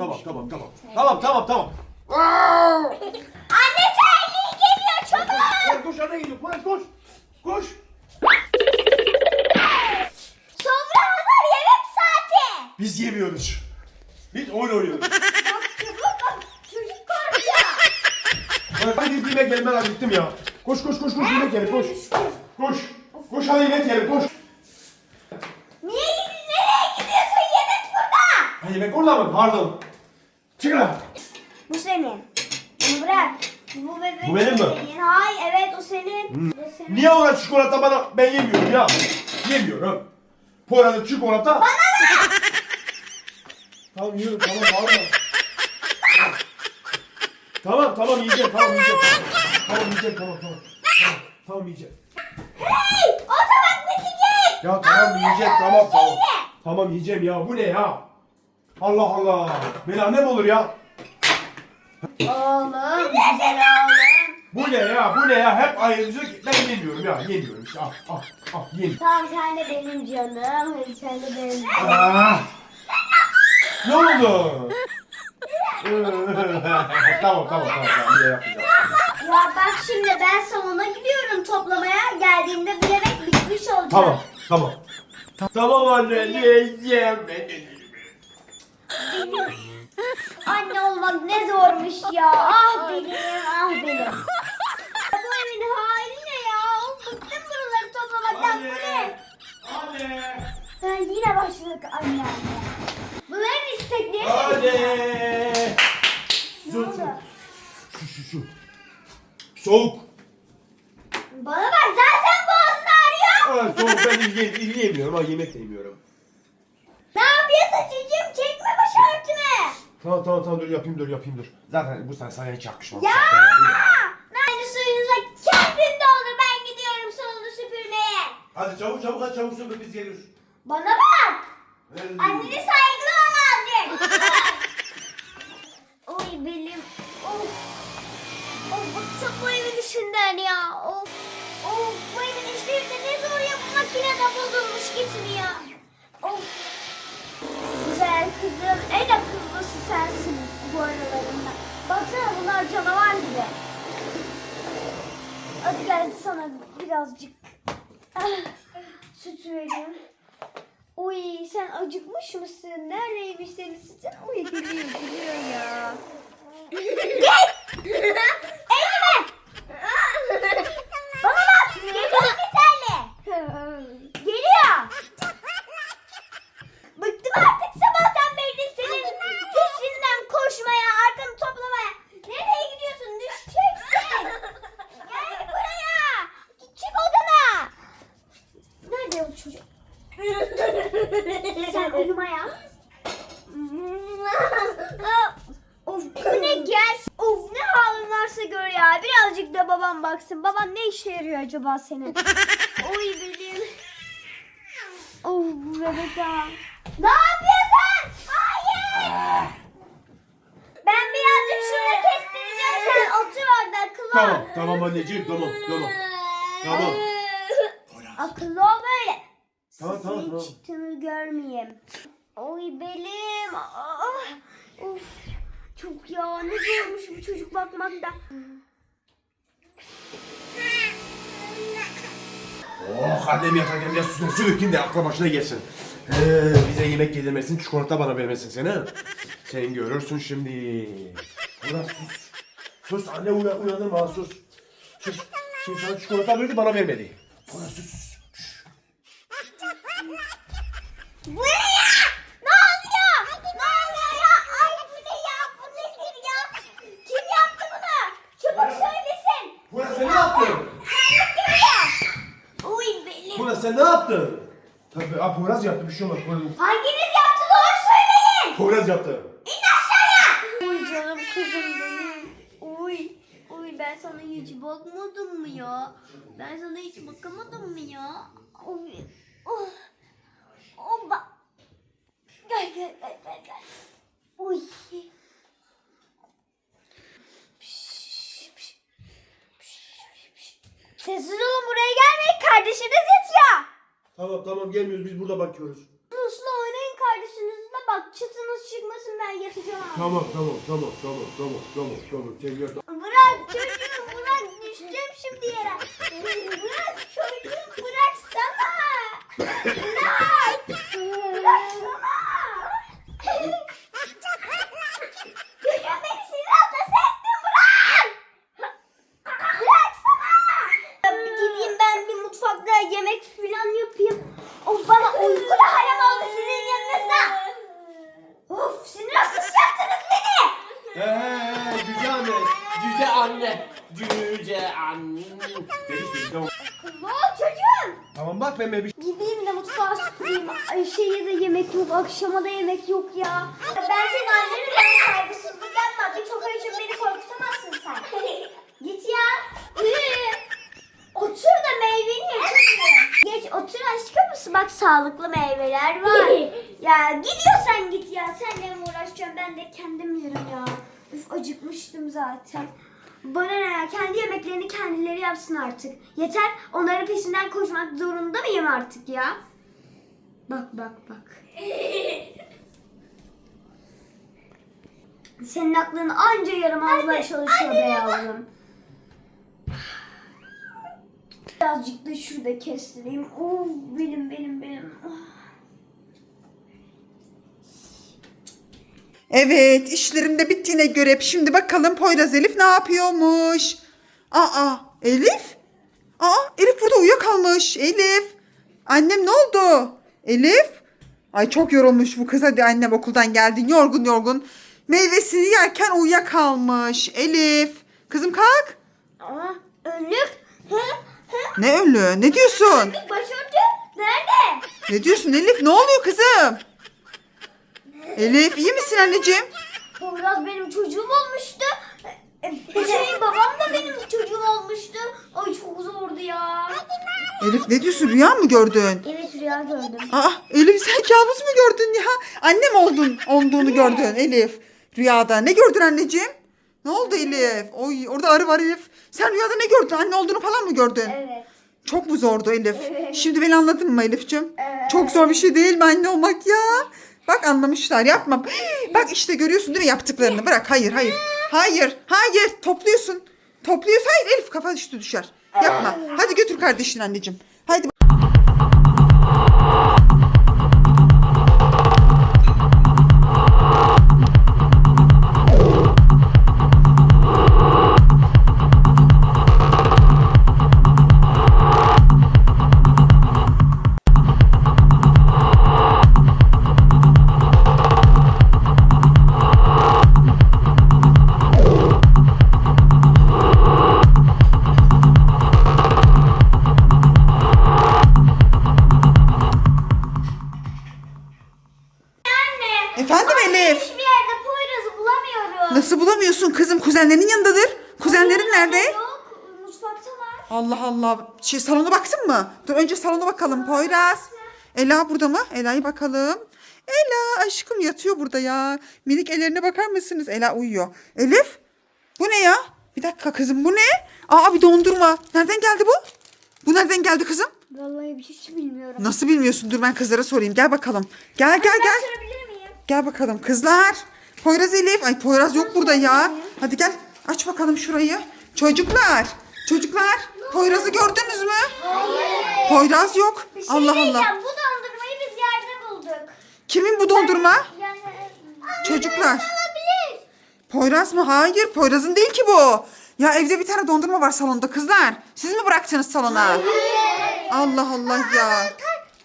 Tamam tamam tamam tamam. Tamam tamam. Anne Charlie geliyor çabuk. Koş koş hadi gidiyor. Koş koş. Koş. Sofra hazır yemek saati. Biz yemiyoruz. Biz oyun oynuyoruz. Bak çabuk bak çocuk korkuyor. Ben gidip yemek yerim ben acıktım ya. Koş koş koş koş yemek yerim koş. Koş. Koş hadi yemek yerim koş. Niye gidin nereye gidiyorsun yemek burada. Ha yemek orada mı? Pardon. Çık lan. Bu senin. Bunu bırak. Bu bebek Bu benim mi? senin. Hayır evet o senin. Bu senin. Niye ona çikolata bana ben yemiyorum ya. Yemiyorum. Poyraz'ın çikolata. Bana ver. tamam yiyorum tamam bağırma. tamam tamam yiyeceğim tamam yiyeceğim. Tamam yiyeceğim tamam tamam. Tamam, tamam yiyeceğim. Hey o tabak bitecek. Ya tamam yiyeceğim tamam tamam. Tamam yiyeceğim ya bu ne ya? Allah Allah. Benim annem olur ya. Oğlum güzel oğlum. Bu ne ya bu ne ya hep ayrıcı ben yemiyorum ya yemiyorum işte ah ah ah yemiyorum. Tamam sen de benim canım. Sen de benim. Ah! Ne oldu? tamam tamam tamam tamam bir yapacağım. Ya bak şimdi ben salona gidiyorum toplamaya. Geldiğimde bu yemek bitmiş olacak. Tamam tamam. Tamam anne yiyeceğim. Anne olmak ne zormuş ya. Ah benim, ah benim. Bu evin hali ne ya? Bıktım buraları toplamaktan. Bu ne? Anne. Ben yine başladık anne anne. Bunların istekleri ne? Anne. Ne Su oldu? Şu şu şu. Soğuk. Bana bak zaten boğazın ağrıyor. Soğuk ben yiye- yiyemiyorum ama yemek de yemiyorum. Ne yapıyorsun çocuğum? Çekme başörtümü. Tamam tamam tamam dur yapayım dur yapayım dur. Zaten bu sana sana hiç yakışmaz. Ya! Aynı suyunuza kendin doldur. Ben gidiyorum salonu süpürmeye. Hadi çabuk çabuk hadi çabuk söyle biz geliyoruz. Bana bak. Annene saygılı ol azıcık. Oy benim. Of. Of bıktım bu evin işinden ya. Of. Of bu evin işleri de ne zor ya. Bu makinede bozulmuş gitmiyor. Of. Güzel kızım. En akıllısı sensin bu aralarında. Baksana bunlar canavar gibi. Hadi gel sana birazcık ah, süt vereyim. Uy sen acıkmış mısın? Neredeymiş senin sütün? Uy geliyor geliyor ya. Gel! Elime! Bana bak! Geliyor bir tane. Geliyor. Bıktım artık sabahtan beri senin peşinden koşmaya, arkanı toplamaya. Nereye gidiyorsun? Düşeceksin. Gel buraya. Çık odana. Nerede o çocuk? Uyumaya. of bu ne gel. Of ne halin varsa gör ya. Birazcık da babam baksın. Baban ne işe yarıyor acaba senin? Oy benim. Of bu bebek ya. Ne yapıyorsun? Hayır. Ben birazcık şurada kestireceğim. Sen otur orada akıllı ol. Tamam tamam anneciğim tamam tamam. Tamam. Akıllı ol böyle. Tamam, tamam, tamam. çıktığını görmeyeyim. Oy belim. Ah, of. Çok ya ne zormuş bu çocuk bakmakta. Oh annem yatarken biraz su su dökeyim de akla başına gelsin. Ee, bize yemek yedirmesin, çikolata bana vermesin sen ha. Sen görürsün şimdi. Ulan sus. Sus anne uyan, uyandırma sus. Sus. Şimdi sana çikolata verdi bana vermedi. Ulan sus. Bu ne ya? Ne oluyor? Ne oluyor ya? Ay bu ne ya? Bu nedir ya? Kim yaptı bunu? Çabuk söylesin. Ulan sen ne yaptın? Oy belim. Ulan sen ne yaptın? Tabii, aa, Poyraz yaptı bir şey olmaz. Poyraz, Hanginiz yaptı doğru söyleyin. Poyraz yaptı. İn aşağıya. Uy canım kızım benim. Uy. Uy ben sana hiç bakmadım mı ya? Ben sana hiç bakamadım mı ya? Uy. Oh. Bak. Gel gel gel gel gel. Uy. Sessiz olun buraya gelmeyin kardeşiniz yatıyor. Tamam tamam gelmiyoruz biz burada bakıyoruz. Uslu oynayın kardeşinizle yatacağım. Tamam tamam tamam tamam tamam tamam tamam. Sen yat. Bırak çocuğu bırak düşeceğim şimdi yere. Bırak çocuğu bıraksana. Bırak. Bıraksana. Çocuğum beni sinir hastası ettin bırak. Bıraksana. Ben bir gideyim ben bir mutfakta yemek falan yapayım. Of bana uyku da haram oldu sizin yanınızda. Of sinir hastası yaptınız beni. Eee cüce anne. Cüce anne. Cüce anne. Gelişti tamam. Ne oldu çocuğum? Tamam bak ben bir Gideyim de mutfağa süpüreyim. Ay şeye de yemek yok, akşama da yemek yok ya. Ben senin annenim, ben saygısızlık yapma. Bir toka için beni korkutamazsın sen. Git ya. Otur da meyveni ye. Geç otur aşkım Bak sağlıklı meyveler var. ya gidiyorsan git ya. Seninle mi uğraşacağım? Ben de kendim yerim ya. Üf acıkmıştım zaten. Bana ne ya? Kendi yemeklerini kendileri yapsın artık. Yeter. Onların peşinden koşmak zorunda mıyım artık ya? Bak bak bak. Senin aklın anca yaramazlar çalışıyor be yavrum. Birazcık da şurada kestireyim. Oh benim benim Evet işlerim de bittiğine göre şimdi bakalım Poyraz Elif ne yapıyormuş? Aa Elif? Aa Elif burada uyuyakalmış. Elif. Annem ne oldu? Elif. Ay çok yorulmuş bu kız hadi annem okuldan geldin yorgun yorgun. Meyvesini yerken uyuyakalmış. Elif. Kızım kalk. Aa önlük. Ne ölü? Ne diyorsun? Başörtü. Nerede? Ne diyorsun Elif? Ne oluyor kızım? Elif iyi misin anneciğim? Poyraz benim çocuğum olmuştu. E, Şey babam da benim çocuğum olmuştu. Ay çok zordu ya. Elif ne diyorsun? Rüya mı gördün? Evet rüya gördüm. Aa Elif sen kabus mu gördün ya? Annem oldun olduğunu gördün Elif. Rüyada. Ne gördün anneciğim? Ne oldu Elif? Oy orada arı var Elif. Sen rüyada ne gördün? Anne olduğunu falan mı gördün? Evet. Çok mu zordu Elif? Evet. Şimdi beni anladın mı Elif'ciğim? Evet. Çok zor bir şey değil mi anne olmak ya? Bak anlamışlar yapma. Bak işte görüyorsun değil mi yaptıklarını? Bırak hayır hayır. Hayır hayır topluyorsun. Topluyorsun. Hayır Elif kafa düştü düşer. Yapma. Hadi götür kardeşini anneciğim. Nasıl bulamıyorsun kızım? Kuzenlerin yanındadır. Kuzenlerin nerede? Yok mutfaktalar. Allah Allah. Şey salona baksın mı? Dur önce salona bakalım. Poyraz. Ela burada mı? Ela'yı bakalım. Ela aşkım yatıyor burada ya. Minik ellerine bakar mısınız? Ela uyuyor. Elif. Bu ne ya? Bir dakika kızım bu ne? Aa bir dondurma. Nereden geldi bu? Bu nereden geldi kızım? Vallahi bir hiç bilmiyorum. Nasıl bilmiyorsun? Dur ben kızlara sorayım. Gel bakalım. Gel gel Ben gel. sorabilir miyim? Gel bakalım kızlar. Poyraz Elif. Ay Poyraz yok burada ya. Hadi gel aç bakalım şurayı. Çocuklar. Çocuklar. Poyraz'ı gördünüz mü? Hayır. Poyraz yok. Bir şey Allah diyeceğim. Allah. Bu dondurmayı biz yerde bulduk. Kimin bu dondurma? Yani... Çocuklar. Olabilir. Poyraz mı? Hayır. Poyraz'ın değil ki bu. Ya evde bir tane dondurma var salonda kızlar. Siz mi bırakacaksınız salona? Allah Allah ya.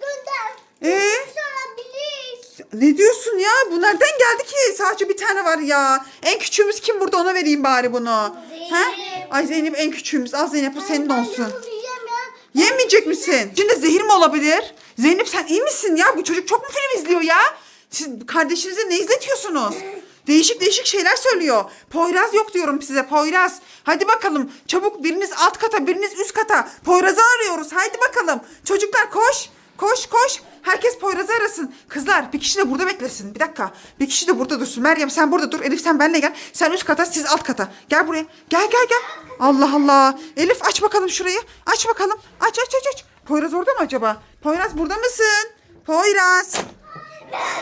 Gönder. Ee? Olabilir. Ne diyorsun ya? Bu nereden geldi ki? Sadece bir tane var ya. En küçüğümüz kim burada ona vereyim bari bunu. Ha? Ay Zeynep en küçüğümüz. Al Zeynep bu senin olsun. Yemeyecek misin? Şimdi zehir mi olabilir? Zeynep sen iyi misin ya? Bu çocuk çok mu film izliyor ya? Siz kardeşinize ne izletiyorsunuz? Değişik değişik şeyler söylüyor. Poyraz yok diyorum size Poyraz. Hadi bakalım çabuk biriniz alt kata biriniz üst kata. Poyraz'ı arıyoruz. Haydi bakalım. Çocuklar koş. Koş koş. Herkes Poyraz'ı arasın. Kızlar bir kişi de burada beklesin. Bir dakika. Bir kişi de burada dursun. Meryem sen burada dur. Elif sen benimle gel. Sen üst kata siz alt kata. Gel buraya. Gel gel gel. Allah Allah. Elif aç bakalım şurayı. Aç bakalım. Aç aç aç aç. Poyraz orada mı acaba? Poyraz burada mısın? Poyraz.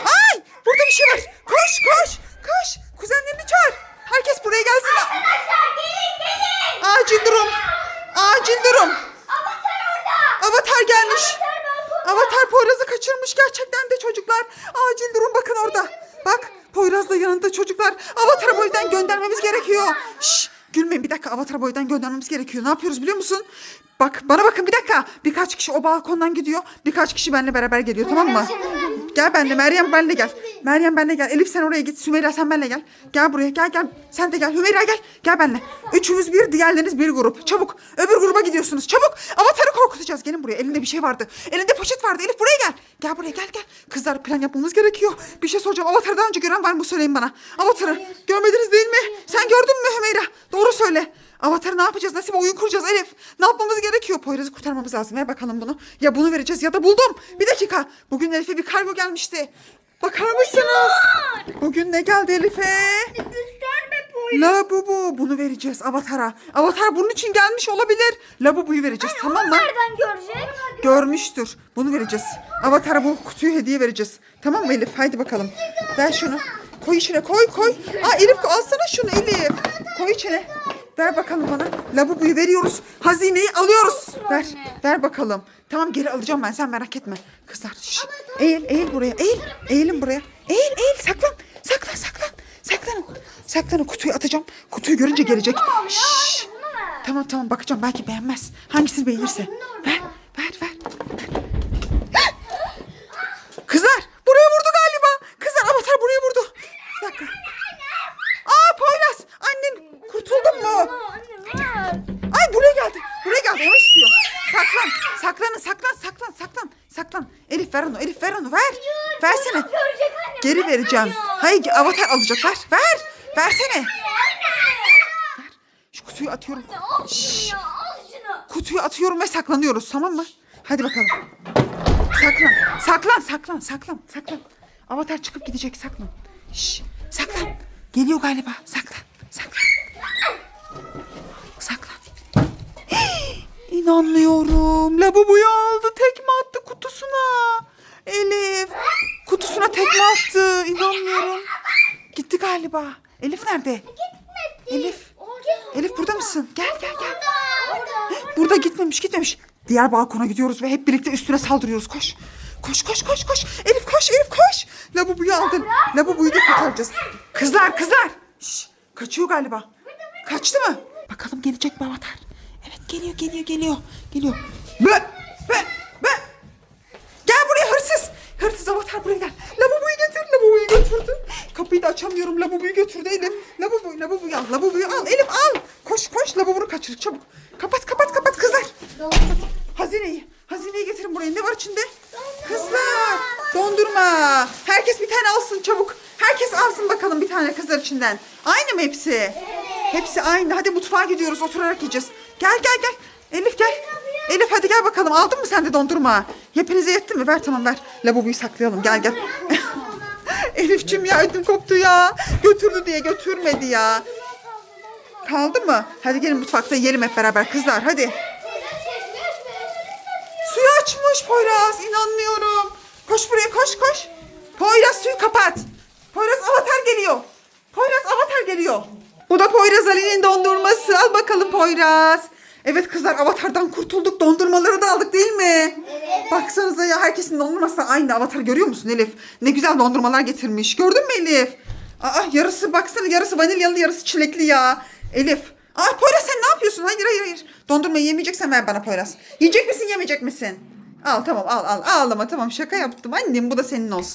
Ay burada bir şey var. Koş koş. Koş. Kuzenlerini çağır. Herkes buraya gelsin. Arkadaşlar gelin gelin. Acil durum. Acil durum. Avatar orada. Avatar gelmiş. Avatar. Avatar Poyraz'ı kaçırmış gerçekten de çocuklar. Acil durum bakın orada. Bak Poyraz da yanında çocuklar. Avatar'ı bu evden göndermemiz gerekiyor. Şşş gülmeyin bir dakika Avatar'ı bu evden göndermemiz gerekiyor. Ne yapıyoruz biliyor musun? Bak bana bakın bir dakika. Birkaç kişi o balkondan gidiyor. Birkaç kişi benimle beraber geliyor tamam mı? Gel benimle Meryem benimle gel. Meryem benimle gel. Elif sen oraya git. Sümeyra sen benimle gel. Gel buraya gel gel. Sen de gel. Hümeyra gel. Gel benimle. Üçümüz bir diğerleriniz bir grup. Çabuk. Öbür gruba gidiyorsunuz. Çabuk. Avatarı korkutacağız. Gelin buraya. Elinde bir şey vardı. Elinde poşet vardı. Elif buraya gel. Gel buraya gel gel. Kızlar plan yapmamız gerekiyor. Bir şey soracağım. Avatarı daha önce gören var mı? Söyleyin bana. Avatarı. Görmediniz değil mi? Sen gördün mü Hümeyra? Doğru söyle. Avatarı ne yapacağız? Nasıl bir oyun kuracağız Elif? Ne yapmamız gerekiyor? Poyraz'ı kurtarmamız lazım. Ver bakalım bunu. Ya bunu vereceğiz ya da buldum. Bir dakika. Bugün Elif'e bir kargo gelmişti. Bakar mısınız? Bugün ne geldi Elif'e? Gösterme boyu. Labubu. Bunu vereceğiz Avatar'a. Avatar bunun için gelmiş olabilir. Labubu'yu vereceğiz tamam mı? Nereden görecek? Görmüştür. Bunu vereceğiz. Avatar'a bu kutuyu hediye vereceğiz. Tamam mı Elif? Haydi bakalım. Ver şunu. Koy içine koy koy. Aa Elif alsana şunu Elif. Koy içine. Ver bakalım bana. Labubuyu veriyoruz. Hazineyi alıyoruz. Ver. Ver bakalım. Tamam geri alacağım ben sen merak etme. Kızlar şş. Eğil eğil buraya. Eğil. Eğilin buraya. Eğil eğil saklan. Saklan saklan. Saklanın. Saklanın kutuyu atacağım. Kutuyu görünce gelecek. Şşş. Tamam tamam bakacağım belki beğenmez. Hangisini beğenirse. Saklan. Elif ver onu Elif ver onu ver. Versene. Görecek anne. Geri vereceğim. Hayır avatar alacak ver. Ver. Versene. Ver. Şu kutuyu atıyorum. Al Şşş. şunu ya al şunu. Kutuyu atıyorum ve saklanıyoruz tamam mı? Hadi bakalım. Saklan. Saklan saklan saklan saklan. Avatar çıkıp gidecek saklan. Şş, saklan. Geliyor galiba. Saklan. Saklan. Saklan. İnanmıyorum. Labubuyu aldı. Tekme kutusuna. Elif. Kutusuna tekme attı. İnanmıyorum. Gitti galiba. Elif nerede? Elif. Elif burada mısın? Gel gel gel. Burada gitmemiş gitmemiş. Diğer balkona gidiyoruz ve hep birlikte üstüne saldırıyoruz. Koş. Koş koş koş koş. Elif koş Elif koş. Labubuyu aldın. Labubuyu da kurtaracağız. Kızlar kızlar. Şş, kaçıyor galiba. Kaçtı mı? Bakalım gelecek mi avatar? Evet geliyor geliyor geliyor. Geliyor. Be be be. Gel buraya hırsız. Hırsız avatar buraya gel. Lavaboyu getir. Lavaboyu götürdü. Da açamıyorum. Lavaboyu götürdü Elif. Lavaboyu, lavaboyu al. Lavaboyu al. Elif al. Koş koş. Lavabonu kaçır çabuk. Kapat kapat kapat kızlar. Hazineyi. Hazineyi getirin buraya. Ne var içinde? Kızlar. Dondurma. Herkes bir tane alsın çabuk. Herkes alsın bakalım bir tane kızlar içinden. Aynı mı hepsi? Hepsi aynı. Hadi mutfağa gidiyoruz. Oturarak yiyeceğiz. Gel gel gel. Elif gel. Elif hadi gel bakalım. Aldın mı sen de dondurma? Hepinize yetti mi? Ver tamam ver. Lavaboyu saklayalım. Gel gel. Elifçim ya ödüm koptu ya. Götürdü diye götürmedi ya. Kaldı mı? Hadi gelin mutfakta yiyelim hep beraber kızlar hadi. Suyu açmış Poyraz inanmıyorum. Koş buraya koş koş. Poyraz suyu kapat. Poyraz avatar geliyor. Poyraz avatar geliyor. Bu da Poyraz Ali'nin dondurması. Al bakalım Poyraz. Evet kızlar avatardan kurtulduk. Dondurmaları da aldık değil mi? Baksanıza ya herkesin dondurması aynı. Avatar görüyor musun Elif? Ne güzel dondurmalar getirmiş. Gördün mü Elif? Aa yarısı baksana yarısı vanilyalı yarısı çilekli ya. Elif. Aa Poyraz sen ne yapıyorsun? Hayır hayır hayır. Dondurmayı yemeyeceksen ver bana Poyraz. Yiyecek misin yemeyecek misin? Al tamam al al ağlama tamam şaka yaptım annem bu da senin olsun.